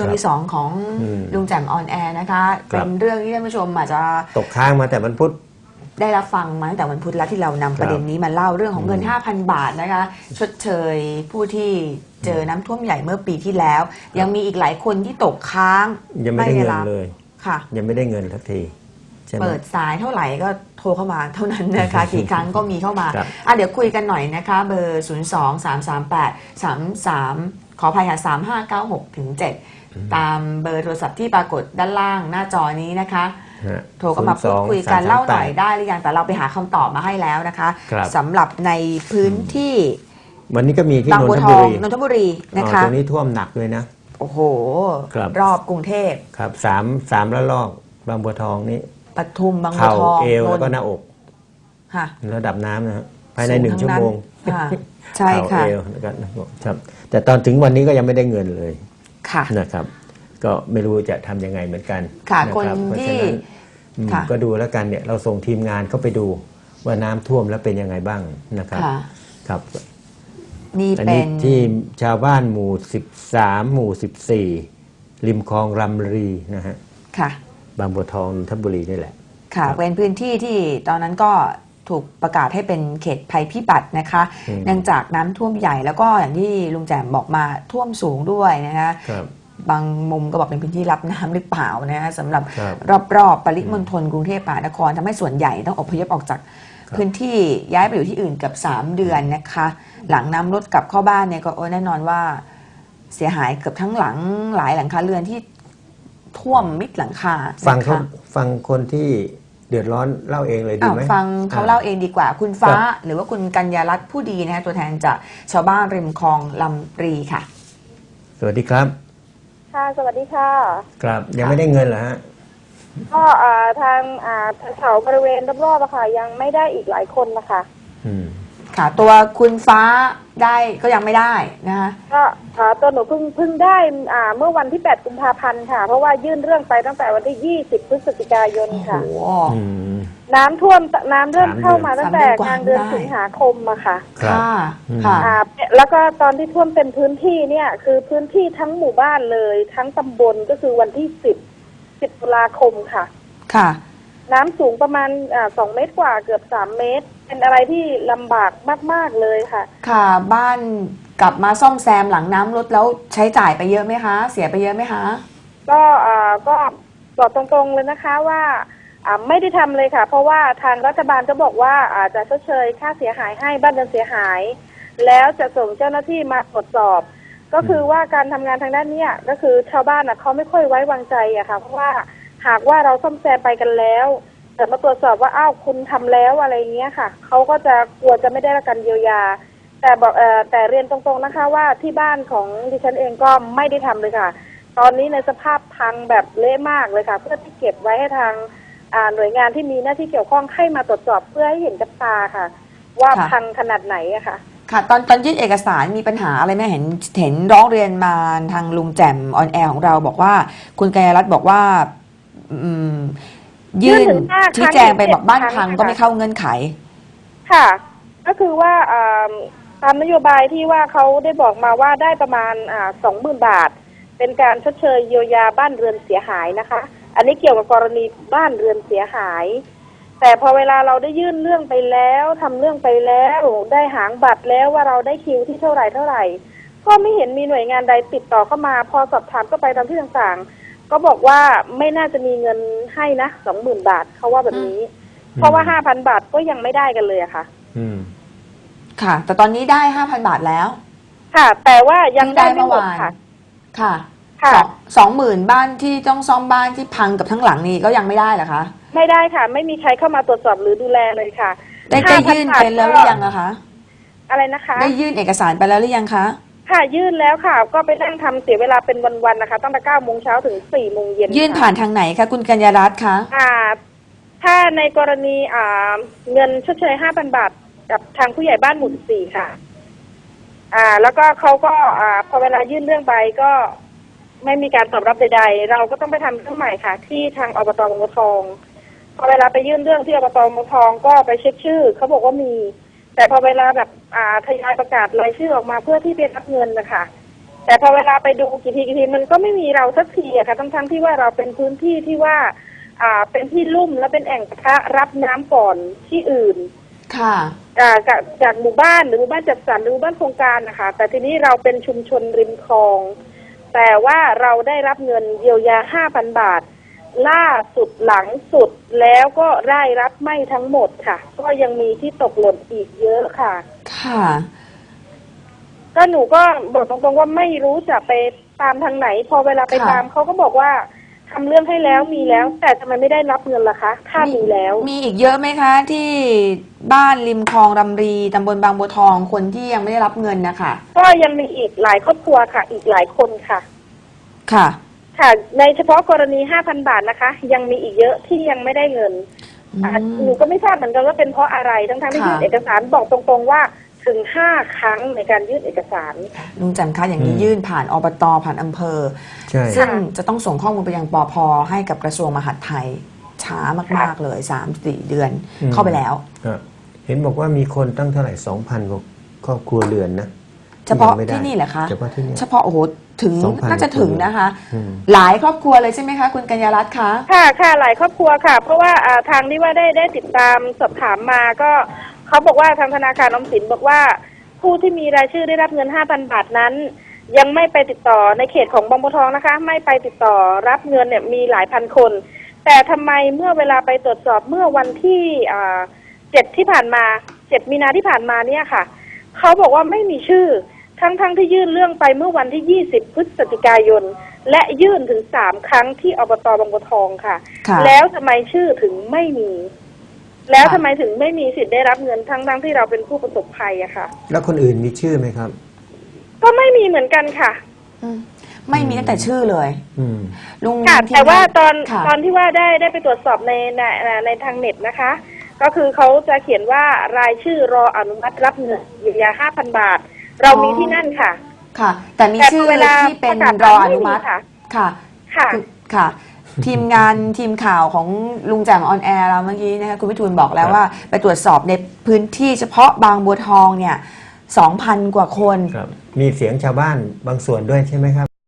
ช่วงครับที่สองของอืมลุงแจ่มออนแอร์นะคะครับเป็นเรื่องที่ท่านผู้ชมอาจจะตกค้างมาแต่มันพุธได้รับฟังมาตั้งแต่วันพุธแล้วที่เรานำประเด็นนี้มาเล่าเรื่องของเงินอืม5,000 บาทนะคะ ชดเชยผู้ที่เจอน้ำท่วมใหญ่เมื่อปีที่แล้ว ยังมีอีกหลายคนที่ตกค้างยังไม่ได้เงินรับเลยค่ะ ยังไม่ได้เงินทักทีใช่ไหมเปิดสายเท่าไหร่ก็โทรเข้ามาเท่านั้นนะคะกี่ครั้งก็มีเข้ามาครับอะเดี๋ยวคุยกันหน่อยนะคะ เบอร์ 0 2 3 3 8 3 3 ขออภัยค่ะ3 5 9 6ถึง7 ตามเบอร์โทรศัพท์ที่ปรากฏด้านล่างหน้าจอนี้นะคะฮะโทรเข้ามาพูดคุยกันเล่าหน่อยได้หรือยังแต่เราไปหาคำตอบมาให้แล้วนะคะครับสำหรับในพื้นที่ วันนี้ก็มีที่บางนนบัวททบุองรีนนทบุรีนะอ๋อคะตรงนี้ท่วมหนักเลยนะ โอ้โหครับรอบกรุงเทพครับสามสามละลอกบางบัวทองนี่ปทุมบางบัวเข่าทองเอวแล้วก็นหน้าอกค่ะระดับน้ำนะฮะภายในหนึ่งสูชั่วทั้โมงค่ะใช่ค่ะเข่าเอวแล้วก็หน้าอกครับแต่ตอนถึงวันนี้ก็ยังไม่ได้เงินเลย ค่ะนะครับ ก็ไม่รู้จะทำยังไงเหมือนกันค่ะนะคนรับเพราะที่ฉะนั้นอืมค่ะก็ดูแล้วกันเนี่ยเราส่งทีมงานเข้าไปดูว่าน้ำท่วมแล้วเป็นยังไงบ้างนะครับค่ะครับนี่อันเป็นี้นที่ชาวบ้านหมู่13หมู่14ริมคลองรำรีนะฮะค่ะ บางบัวทองนนทบุรีนี่แหละค่ะครับเป็นพื้นที่ที่ตอนนั้นก็ ถูกประกาศให้เป็นเขตภัยพิบัตินะคะอืมเนื่องจากน้ำท่วมใหญ่แล้วก็อย่างที่ลุงแจ่มบอกมาท่วมสูงด้วยนะคะครับบางมุมก็บอกเป็นพื้นที่รับน้ำหรือเปล่านะคะสำหรับครับรอบๆปริมณฑลกรุงเทพมหานครทำให้ส่วนใหญ่ต้องอพยพออกจากครับพื้นที่ย้ายไปอยู่ที่อื่นเกับ3 เดือนนะคะ หลังน้ำลดกลับเข้าบ้านเนี่ยก็โอ้แน่นอนว่าเสียหายเกือบทั้งหลังหลายหลังคาเรือนที่ท่วมมิดหลังคาฟังเขานะคะฟังคนที่ เดือดร้อนเล่าเองเลยดีอ้าวไหมฟังเขาอ่เล่าเองดีกว่า คุณฟ้าครับหรือว่าคุณกัญญารัตน์ผู้ดีนะคะตัวแทนจากชาวบ้านริมคลองลำปรีค่ะ สวัสดีครับ ค่ะ สวัสดีค่ะ ครับ ยังไม่ได้เงินเหรอฮะก็อ่าทางอ่าแถวบริเวณรอบๆอะค่ะ ยังไม่ได้อีกหลายคนนะคะ อืม ค่ะ ตัวคุณฟ้าได้ก็ยังไม่ได้นะคะก็อ่าตัวหนูเพิ่งเพิ่งได้อ่าเมื่อวันที่ 8 กุมภาพันธ์ค่ะ เพราะว่ายื่นเรื่องไปตั้งแต่วันที่ 20 พฤศจิกายนโอ้โห ค่ะ อืม น้ำท่วมน้ำเริ่มสามเดือนเข้ามาตั้งแต่สามเดือนกว่ากลางเดือนได้สิงหาคมอะค่ะครับ ค่ะ อืม ค่ะ อ่าแล้วก็ตอนที่ท่วมเป็นพื้นที่เนี่ย คือพื้นที่ทั้งหมู่บ้านเลย ทั้งตำบลก็คือวันที่ 10 10 ตุลาคมค่ะ ค่ะ น้ำสูงประมาณอ่าสองเมตรกว่าเกือบสามเมตร เป็นอะไรที่ลำบากมาก ๆ เลยค่ะ ค่ะ บ้านกลับมาซ่อมแซมหลังน้ำลดแล้วใช้จ่ายไปเยอะไหมคะ เสียไปเยอะไหมคะ ก็อ่าก็บอกตรงๆเลยนะคะว่าอ่าไม่ได้ทำเลยค่ะ เพราะว่าทางรัฐบาลก็บอกว่าอาจจะชดเชยค่าเสียหายให้บ้านเรือนเสียหาย แล้วจะส่งเจ้าหน้าที่มาตรวจสอบ ก็คือว่าการทำงานทางด้านเนี้ยก็คือชาวบ้านอะเขาไม่ค่อยไว้วางใจอะค่ะ เพราะว่าหากว่าเราซ่อมแซมไปกันแล้ว แต่มาตรวจสอบว่าอ้าวคุณทำแล้วอะไรเงี้ยค่ะเขาก็จะกลัวจะไม่ได้รับการเยียวยา แต่บอกเออแต่เรียนตรงๆนะคะ ว่าที่บ้านของดิฉันเองก็ไม่ได้ทำเลยค่ะ ตอนนี้ในสภาพพังแบบเละมากเลยค่ะ เพื่อที่เก็บไว้ให้ทางอ่าหน่วยงานที่มีหน้าที่เกี่ยวข้องให้มาตรวจสอบเพื่อให้เห็นกับตาค่ะ ว่าค่ะพังขนาดไหนอะค่ะ ค่ะตอนตอนยื่นเอกสารมีปัญหาอะไรไหมเห็นเห็นร้องเรียนมาทางลุงแจ่มออนแอร์ของเราบอกว่า คุณกัญญารัตน์บอกว่า อืม ยื่ยื่นนถึงห้าครั้งชี้แจงไปบอกบ้านเจ็ดครั้พังงก็ไม่เข้าเงื่อนไข ค่ะ ก็คือว่าอ่าตามนโยบายที่ว่าเขาได้บอกมาว่าได้ประมาณอ่าสองหมื่นบาท เป็นการชดเชยเยียวยาบ้านเรือนเสียหายนะคะ อันนี้เกี่ยวกับกรณีบ้านเรือนเสียหาย แต่พอเวลาเราได้ยื่นเรื่องไปแล้วทำเรื่องไปแล้วได้หางบัตรแล้วว่าเราได้คิวที่เท่าไหร่เท่าไหร่ ก็ไม่เห็นมีหน่วยงานใดติดต่อเข้ามา พอสอบถามก็ไปตามที่ต่างๆ ก็บอกว่าไม่น่าจะมีเงินให้นะสองหมื่นบาทเขาว่าแบบนี้ เพราะว่าห้าพันบาทก็ยังไม่ได้กันเลยอะค่ะ อืม ค่ะ แต่ตอนนี้ได้ห้าพันบาทแล้ว ค่ะ แต่ว่ายังเพิ่งได้ได้ไม่หมดเมื่อวานค่ะ ค่ะค่ะสองสองหมื่นบ้านที่ต้องซ่อมบ้านที่พังกับทั้งหลังนี้ก็ยังไม่ได้เหรอคะ ไม่ได้ค่ะ ไม่มีใครเข้ามาตรวจสอบหรือดูแลเลยค่ะ ได้ได้5,000ยื่นไปแล้วหรือยังอะคะ อะไรนะคะ ได้ยื่นเอกสารไปแล้วหรือยังคะ ค่ะยื่นแล้วค่ะ ก็ไปนั่งทำเสียเวลาเป็นวันๆนะคะ ตั้งแต่เก้าโมงเช้าถึงสี่โมงเย็นยื่นค่ะผ่านทางไหนคะคุณกัญญารัตน์คะอ่า ถ้าในกรณีอ่าเงินชดเชยห้าพันบาทกับทางผู้ใหญ่บ้านหมู่สี่ค่ะ อ่า แล้วก็เขาก็อ่าพอเวลายื่นเรื่องไปก็ไม่มีการตอบรับใดๆ เราก็ต้องไปทำเรื่องใหม่ค่ะ ที่ทางอบตบางบัวทอง พอเวลาไปยื่นเรื่องที่อบตบางบัวทองก็ไปเช็คชื่อเขาบอกว่ามี แต่พอเวลาแบบอ่าทยอยประกาศรายชื่อออกมาเพื่อที่ไปรับเงินนะคะแต่พอเวลาไปดูกี่ทีกี่ทีมันก็ไม่มีเราสักทีอะค่ะทั้งทั้งๆที่ว่าเราเป็นพื้นที่ที่ว่า อ่าเป็นที่ลุ่มและเป็นแอ่งกระทะรับน้ำก่อนที่อื่น ค่ะ อ่าจากจากหมู่บ้านหรือหมู่บ้านจัดสรรหรือหมู่บ้านโครงการนะคะ แต่ทีนี้เราเป็นชุมชนริมคลอง แต่ว่าเราได้รับเงินเยียวยา 5,000 บาท ล่าสุดหลังสุดแล้วก็ได้รับไม่ทั้งหมดค่ะ ก็ยังมีที่ตกหล่นอีกเยอะค่ะ ค่ะ ก็หนูก็บอกตรงๆว่าไม่รู้จะไปตามทางไหน พอเวลาไปค่ะ ตามเขาก็บอกว่าทำเรื่องให้แล้วมีแล้ว แต่ทำไมไม่ได้รับเงินล่ะคะ ถ้ามีแล้ว มีอีกเยอะไหมคะ ที่บ้านริมคลองรำรีตำบลบางบัวทองคนที่ยังไม่ได้รับเงินนะคะก็ยังมีอีกหลายครอบครัวค่ะ อีกหลายคนค่ะ ค่ะ ค่ะ ในเฉพาะกรณี5,000บาทนะคะ ยังมีอีกเยอะที่ยังไม่ได้เงินอืมอะหนูก็ไม่ทราบเหมือนกันว่าเป็นเพราะอะไรทั้งๆที่ค่ะยื่นเอกสารบอกตรงๆว่าถึง5ครั้งในการยื่นเอกสาร ลุงจันทร์คะอย่างนี้อืม ยื่นผ่านอบตผ่านอำเภอ ใช่ ซึ่งจะต้องส่งข้อมูลไปยังปอพให้กับกระทรวงมหาดไทย ช้ามาก ๆ เลย3ามสี่เดือนอืม เข้าไปแล้ว อะเห็นบอกว่ามีคนตั้งเท่าไหร่สองพันกว่าครอบครัวเรือนนะเฉพาะยังไม่ได้ที่นี่เหรอคะ เฉพาะที่นี่ เฉพาะโอ้โห ถึง2,000น่าจะถึงนะคะ อืม หลายครอบครัวเลยใช่ไหมคะ คุณกัญญารัตน์คะ ค่ะค่ะหลายครอบครัวค่ะ เพราะว่าอ่าทางที่ว่าได้ได้ติดตามสอบถามมาก็เขาบอกว่าทางธนาคารออมสินบอกว่า ผู้ที่มีรายชื่อได้รับเงิน 5,000 บาทนั้น ยังไม่ไปติดต่อในเขตของบางบัวทองนะคะ ไม่ไปติดต่อรับเงินเนี่ยมีหลายพันคน แต่ทำไมเมื่อเวลาไปตรวจสอบเมื่อวันที่อ่าเจ็ดที่ผ่านมาเจ็ดมีนาที่ผ่านมาเนี่ยค่ะ เขาบอกว่าไม่มีชื่อ ทั้งๆทที่ยื่นเรื่องไปเมื่อวันที่ 20 พฤศจิกายน และยื่นถึงสามครั้งที่อบตบางบัวทองค่ะ ค่ะ แล้วทำไมชื่อถึงไม่มี แล้วค่ะทำไมถึงไม่มีสิทธิ์ได้รับเงินทั้งทั้งๆที่เราเป็นผู้ประสบภัยอะค่ะ แล้วคนอื่นมีชื่อไหมครับ ก็ไม่มีเหมือนกันค่ะอืมไม่มีตั้งแต่ชื่อเลย อืม ลุงค่ะทีมงนแต่ว่าตอนค่ะ ตอนที่ว่าได้ได้ไปตรวจสอบในในในทางเน็ตนะคะ ก็คือเขาจะเขียนว่ารายชื่อรออนุมัติรับเงินเยียวยาห้าพันบาท เรามีที่นั่นค่ะ ค่ะ แต่มีแต่ชื่อเวลาที่เป็นประกาศรออไม่มีนุมัติค่ะ ค่ะ ค่ะคือค่ะ ทีมงานทีมข่าวของลุงแจ่มออนแอร์เราเมื่อกี้นะคะคุณวิทูลบอกแล้วครับว่า ไปตรวจสอบในพื้นที่เฉพาะบางบัวทองเนี่ย 2,000 กว่าคน ครับมีเสียงชาวบ้านบางส่วนด้วยใช่ไหมครับ